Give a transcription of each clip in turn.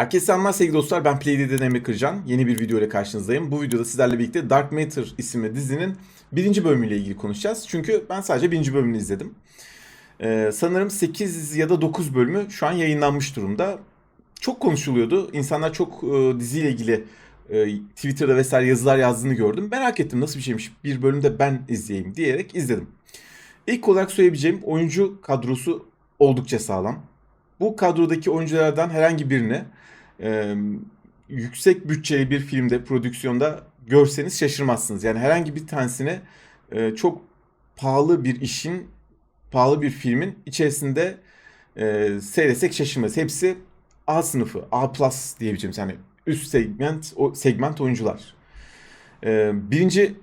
Herkese selamlar sevgili dostlar. Ben Playde'den Emre Kırcan. Yeni bir video ile karşınızdayım. Bu videoda sizlerle birlikte Dark Matter isimli dizinin birinci bölümüyle ilgili konuşacağız. Çünkü ben sadece birinci bölümünü izledim. Ee, sanırım 8 ya da 9 bölümü şu an yayınlanmış durumda. Çok konuşuluyordu. İnsanlar çok e, diziyle ilgili e, Twitter'da vesaire yazılar yazdığını gördüm. Merak ettim nasıl bir şeymiş bir bölümde ben izleyeyim diyerek izledim. İlk olarak söyleyebileceğim oyuncu kadrosu oldukça sağlam. Bu kadrodaki oyunculardan herhangi birini e, yüksek bütçeli bir filmde, prodüksiyonda görseniz şaşırmazsınız. Yani herhangi bir tanesine e, çok pahalı bir işin, pahalı bir filmin içerisinde e, seyretsek şaşırmaz. Hepsi A sınıfı, A plus diyebileceğimiz yani üst segment, o segment oyuncular. E, birinci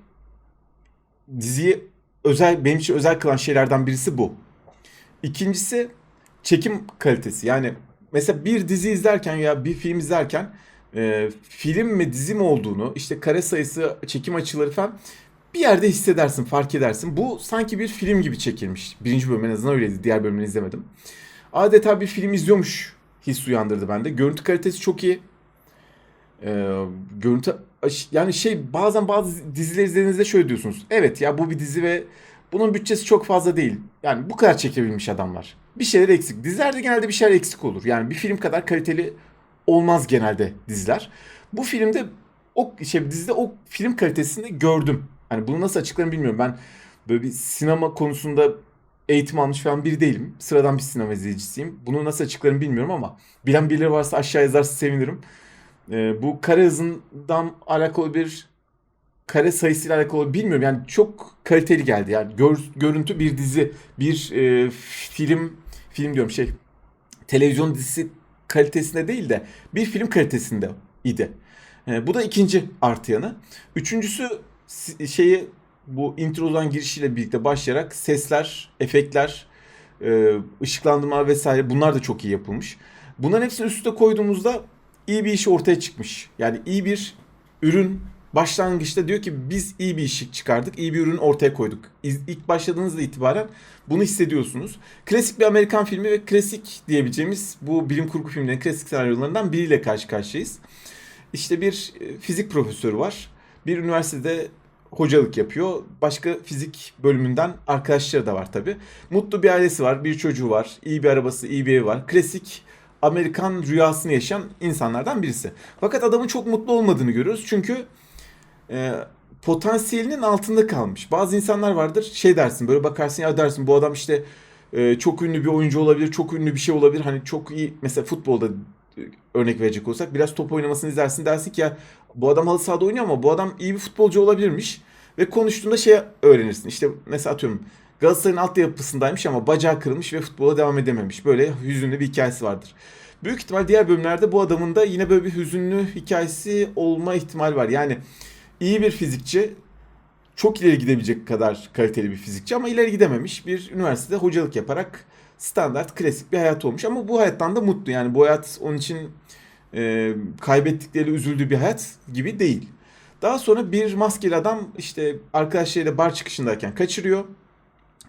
diziyi özel, benim için özel kılan şeylerden birisi bu. İkincisi çekim kalitesi. Yani mesela bir dizi izlerken ya bir film izlerken e, film mi dizi mi olduğunu işte kare sayısı çekim açıları falan bir yerde hissedersin fark edersin. Bu sanki bir film gibi çekilmiş. Birinci bölüm en azından öyleydi. Diğer bölümünü izlemedim. Adeta bir film izliyormuş his uyandırdı bende. Görüntü kalitesi çok iyi. E, görüntü yani şey bazen bazı diziler izlediğinizde şöyle diyorsunuz. Evet ya bu bir dizi ve bunun bütçesi çok fazla değil. Yani bu kadar çekebilmiş adamlar. Bir şeyler eksik. Dizilerde genelde bir şeyler eksik olur. Yani bir film kadar kaliteli olmaz genelde diziler. Bu filmde o şey dizide o film kalitesini gördüm. Hani bunu nasıl açıklarım bilmiyorum. Ben böyle bir sinema konusunda eğitim almış falan biri değilim. Sıradan bir sinema izleyicisiyim. Bunu nasıl açıklarım bilmiyorum ama bilen birileri varsa aşağı yazarsa sevinirim. Ee, bu kare hızından alakalı bir kare sayısıyla alakalı bilmiyorum. Yani çok kaliteli geldi. Yani gör, görüntü bir dizi, bir e, film, film diyorum şey, televizyon dizisi kalitesinde değil de bir film kalitesinde idi. E, bu da ikinci artı yanı. Üçüncüsü şeyi bu introdan girişiyle birlikte başlayarak sesler, efektler, e, ışıklandırma vesaire bunlar da çok iyi yapılmış. Bunların hepsini üst üste koyduğumuzda iyi bir iş ortaya çıkmış. Yani iyi bir ürün başlangıçta diyor ki biz iyi bir iş çıkardık, iyi bir ürün ortaya koyduk. İlk başladığınızda itibaren bunu hissediyorsunuz. Klasik bir Amerikan filmi ve klasik diyebileceğimiz bu bilim kurgu filmlerinin klasik senaryolarından biriyle karşı karşıyayız. İşte bir e, fizik profesörü var. Bir üniversitede hocalık yapıyor. Başka fizik bölümünden arkadaşları da var tabi. Mutlu bir ailesi var, bir çocuğu var, iyi bir arabası, iyi bir evi var. Klasik Amerikan rüyasını yaşayan insanlardan birisi. Fakat adamın çok mutlu olmadığını görüyoruz. Çünkü e, potansiyelinin altında kalmış. Bazı insanlar vardır şey dersin böyle bakarsın ya dersin bu adam işte e, çok ünlü bir oyuncu olabilir, çok ünlü bir şey olabilir. Hani çok iyi mesela futbolda e, örnek verecek olsak biraz top oynamasını izlersin dersin ki ya bu adam halı sahada oynuyor ama bu adam iyi bir futbolcu olabilirmiş. Ve konuştuğunda şey öğrenirsin. İşte mesela atıyorum Galatasaray'ın altyapısındaymış ama bacağı kırılmış ve futbola devam edememiş. Böyle hüzünlü bir hikayesi vardır. Büyük ihtimal diğer bölümlerde bu adamın da yine böyle bir hüzünlü hikayesi olma ihtimal var. Yani iyi bir fizikçi, çok ileri gidebilecek kadar kaliteli bir fizikçi ama ileri gidememiş. Bir üniversitede hocalık yaparak standart, klasik bir hayat olmuş. Ama bu hayattan da mutlu. Yani bu hayat onun için e, kaybettikleri üzüldüğü bir hayat gibi değil. Daha sonra bir maskeli adam işte arkadaşlarıyla bar çıkışındayken kaçırıyor.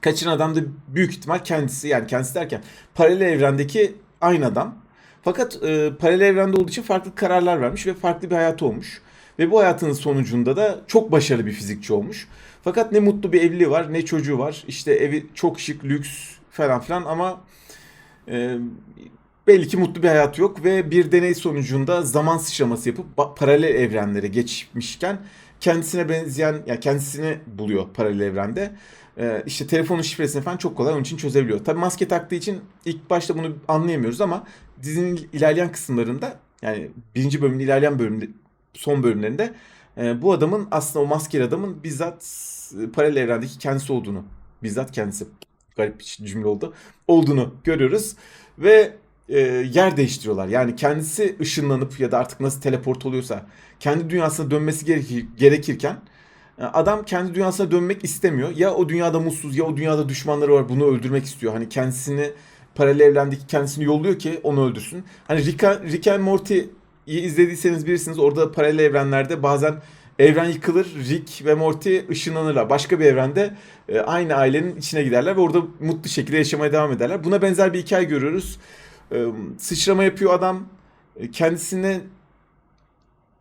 Kaçıran adam da büyük ihtimal kendisi yani kendisi derken paralel evrendeki aynı adam. Fakat e, paralel evrende olduğu için farklı kararlar vermiş ve farklı bir hayat olmuş. Ve bu hayatının sonucunda da çok başarılı bir fizikçi olmuş. Fakat ne mutlu bir evliliği var ne çocuğu var. İşte evi çok şık, lüks falan filan ama e, belli ki mutlu bir hayat yok. Ve bir deney sonucunda zaman sıçraması yapıp paralel evrenlere geçmişken kendisine benzeyen, yani kendisini buluyor paralel evrende. E, işte telefonun şifresini falan çok kolay onun için çözebiliyor. Tabii maske taktığı için ilk başta bunu anlayamıyoruz ama dizinin ilerleyen kısımlarında yani birinci bölümün ilerleyen bölümde son bölümlerinde e, bu adamın aslında o maskeli adamın bizzat e, paralel evrendeki kendisi olduğunu bizzat kendisi garip bir cümle oldu olduğunu görüyoruz ve e, yer değiştiriyorlar. Yani kendisi ışınlanıp ya da artık nasıl teleport oluyorsa kendi dünyasına dönmesi gerekir, gerekirken e, adam kendi dünyasına dönmek istemiyor. Ya o dünyada mutsuz ya o dünyada düşmanları var bunu öldürmek istiyor. Hani kendisini paralel evrendeki kendisini yolluyor ki onu öldürsün. Hani Rick, Rick and Morty izlediyseniz bilirsiniz orada paralel evrenlerde bazen evren yıkılır, Rick ve Morty ışınlanırlar. Başka bir evrende e, aynı ailenin içine giderler ve orada mutlu şekilde yaşamaya devam ederler. Buna benzer bir hikaye görüyoruz. E, sıçrama yapıyor adam. e, kendisine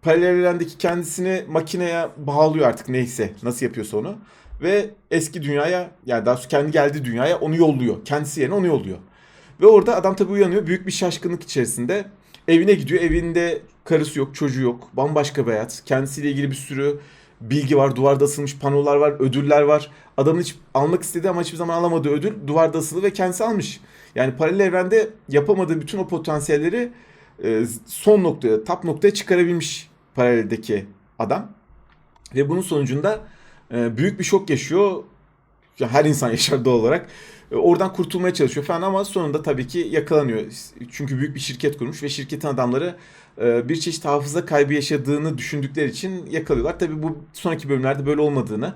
paralel evrendeki kendisini makineye bağlıyor artık neyse nasıl yapıyorsa onu ve eski dünyaya yani daha doğrusu kendi geldiği dünyaya onu yolluyor. Kendisi yerine onu yolluyor. Ve orada adam tabii uyanıyor büyük bir şaşkınlık içerisinde. Evine gidiyor. Evinde karısı yok, çocuğu yok. Bambaşka bir hayat. Kendisiyle ilgili bir sürü bilgi var. Duvarda asılmış panolar var, ödüller var. Adamın hiç almak istediği ama hiçbir zaman alamadığı ödül duvarda asılı ve kendisi almış. Yani paralel evrende yapamadığı bütün o potansiyelleri e, son noktaya, tap noktaya çıkarabilmiş paraleldeki adam. Ve bunun sonucunda e, büyük bir şok yaşıyor. Ya her insan yaşar doğal olarak. E, Oradan kurtulmaya çalışıyor falan ama sonunda tabii ki yakalanıyor. Çünkü büyük bir şirket kurmuş ve şirketin adamları e, bir çeşit hafıza kaybı yaşadığını düşündükleri için yakalıyorlar. Tabii bu sonraki bölümlerde böyle olmadığını,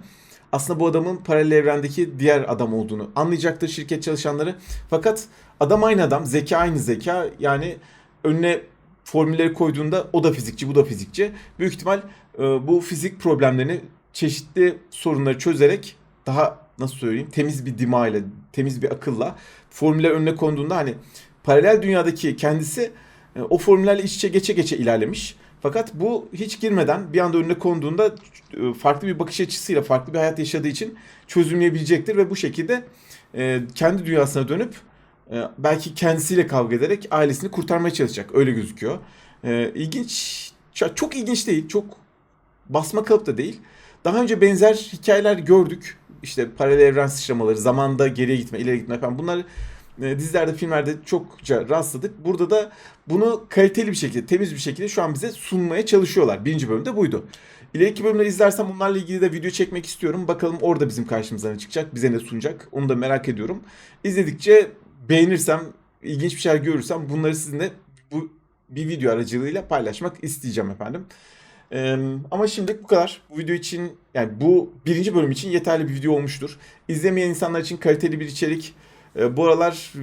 aslında bu adamın paralel evrendeki diğer adam olduğunu anlayacaktır şirket çalışanları. Fakat adam aynı adam, zeka aynı zeka. Yani önüne formülleri koyduğunda o da fizikçi, bu da fizikçi. Büyük ihtimal e, bu fizik problemlerini çeşitli sorunları çözerek daha nasıl söyleyeyim temiz bir dima ile temiz bir akılla formüller önüne konduğunda hani paralel dünyadaki kendisi e, o formüllerle iç içe geçe geçe ilerlemiş. Fakat bu hiç girmeden bir anda önüne konduğunda e, farklı bir bakış açısıyla farklı bir hayat yaşadığı için çözümleyebilecektir ve bu şekilde e, kendi dünyasına dönüp belki kendisiyle kavga ederek ailesini kurtarmaya çalışacak. Öyle gözüküyor. İlginç, çok ilginç değil, çok basma kalıp da değil. Daha önce benzer hikayeler gördük. İşte paralel evren sıçramaları, zamanda geriye gitme, ileri gitme falan. Bunlar e, dizilerde, filmlerde çokça rastladık. Burada da bunu kaliteli bir şekilde, temiz bir şekilde şu an bize sunmaya çalışıyorlar. Birinci bölümde buydu. İleriki bölümleri izlersem bunlarla ilgili de video çekmek istiyorum. Bakalım orada bizim karşımıza ne çıkacak, bize ne sunacak. Onu da merak ediyorum. İzledikçe beğenirsem, ilginç bir şeyler görürsem bunları sizinle bu bir video aracılığıyla paylaşmak isteyeceğim efendim. Ee, ama şimdilik bu kadar. Bu video için yani bu birinci bölüm için yeterli bir video olmuştur. İzlemeyen insanlar için kaliteli bir içerik. Ee, bu aralar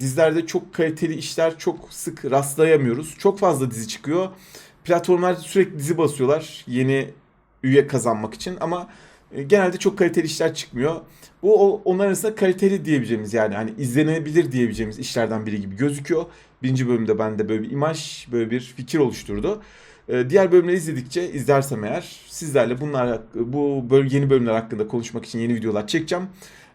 dizilerde çok kaliteli işler çok sık rastlayamıyoruz. Çok fazla dizi çıkıyor. Platformlar sürekli dizi basıyorlar yeni üye kazanmak için ama e, genelde çok kaliteli işler çıkmıyor. Bu onlar arasında kaliteli diyebileceğimiz yani hani izlenebilir diyebileceğimiz işlerden biri gibi gözüküyor. Birinci bölümde bende böyle bir imaj, böyle bir fikir oluşturdu. Ee, Diğer bölümleri izledikçe izlersem eğer sizlerle bunlar bu böl yeni bölümler hakkında konuşmak için yeni videolar çekeceğim.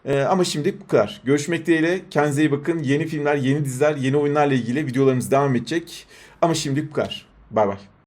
Ee, ama şimdilik bu kadar. Görüşmek dileğiyle. Kendinize iyi bakın. Yeni filmler, yeni diziler, yeni oyunlarla ilgili videolarımız devam edecek. Ama şimdilik bu kadar. Bay bay.